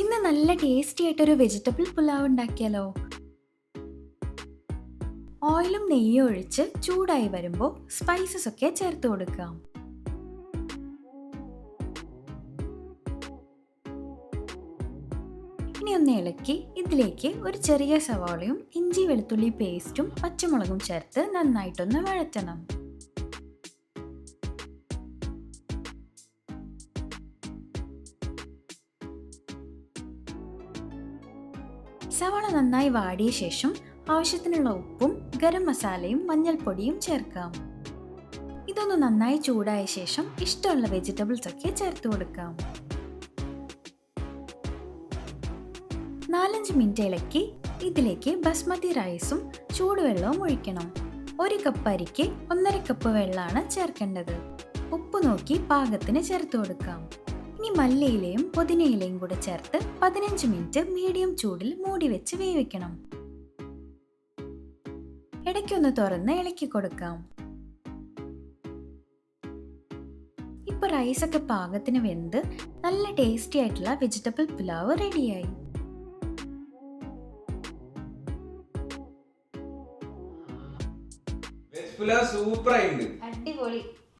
ഇന്ന് നല്ല ടേസ്റ്റി ആയിട്ടൊരു വെജിറ്റബിൾ പുലാവ് ഉണ്ടാക്കിയാലോ? ഓയിലും നെയ്യും ഒഴിച്ച് ചൂടായി വരുമ്പോൾ സ്പൈസസ് ഒക്കെ ചേർത്ത് കൊടുക്കാം. ഇനി ഒന്ന് ഇളക്കി ഇതിലേക്ക് ഒരു ചെറിയ സവാളയും ഇഞ്ചി വെളുത്തുള്ളി പേസ്റ്റും പച്ചമുളകും ചേർത്ത് നന്നായിട്ടൊന്ന് വഴറ്റണം. സവാള നന്നായി വാടിയ ശേഷം ആവശ്യത്തിനുള്ള ഉപ്പും ഗരം മസാലയും മഞ്ഞൾപ്പൊടിയും ചേർക്കാം. ഇതൊന്ന് നന്നായി ചൂടായ ശേഷം ഇഷ്ടമുള്ള വെജിറ്റബിൾസ് ഒക്കെ ചേർത്ത് കൊടുക്കാം. നാലഞ്ച് മിനിറ്റ് ഇളക്കി ഇതിലേക്ക് ബസ്മതി റൈസും ചൂടുവെള്ളവും ഒഴിക്കണം. ഒരു കപ്പ് അരിക്ക് ഒന്നര കപ്പ് വെള്ളമാണ് ചേർക്കേണ്ടത്. ഉപ്പ് നോക്കി പാകത്തിന് ചേർത്ത് കൊടുക്കാം. ഇനി മല്ലിയിലയും പുതിനയിലയും കൂടെ ചേർത്ത് പതിനഞ്ച് മിനിറ്റ് മീഡിയം ചൂടിൽ മൂടി വെച്ച് വേവിക്കണം. ഇടയ്ക്കൊന്ന് തുറന്ന് ഇളക്കി കൊടുക്കാം. ഇപ്പൊ റൈസൊക്കെ പാകത്തിന് വെന്ത് നല്ല ടേസ്റ്റി ആയിട്ടുള്ള വെജിറ്റബിൾ പുലാവ് റെഡിയായി വെജ് പുലാവ് സൂപ്പർ ആയിട്ടുണ്ട്. അടിപൊളി.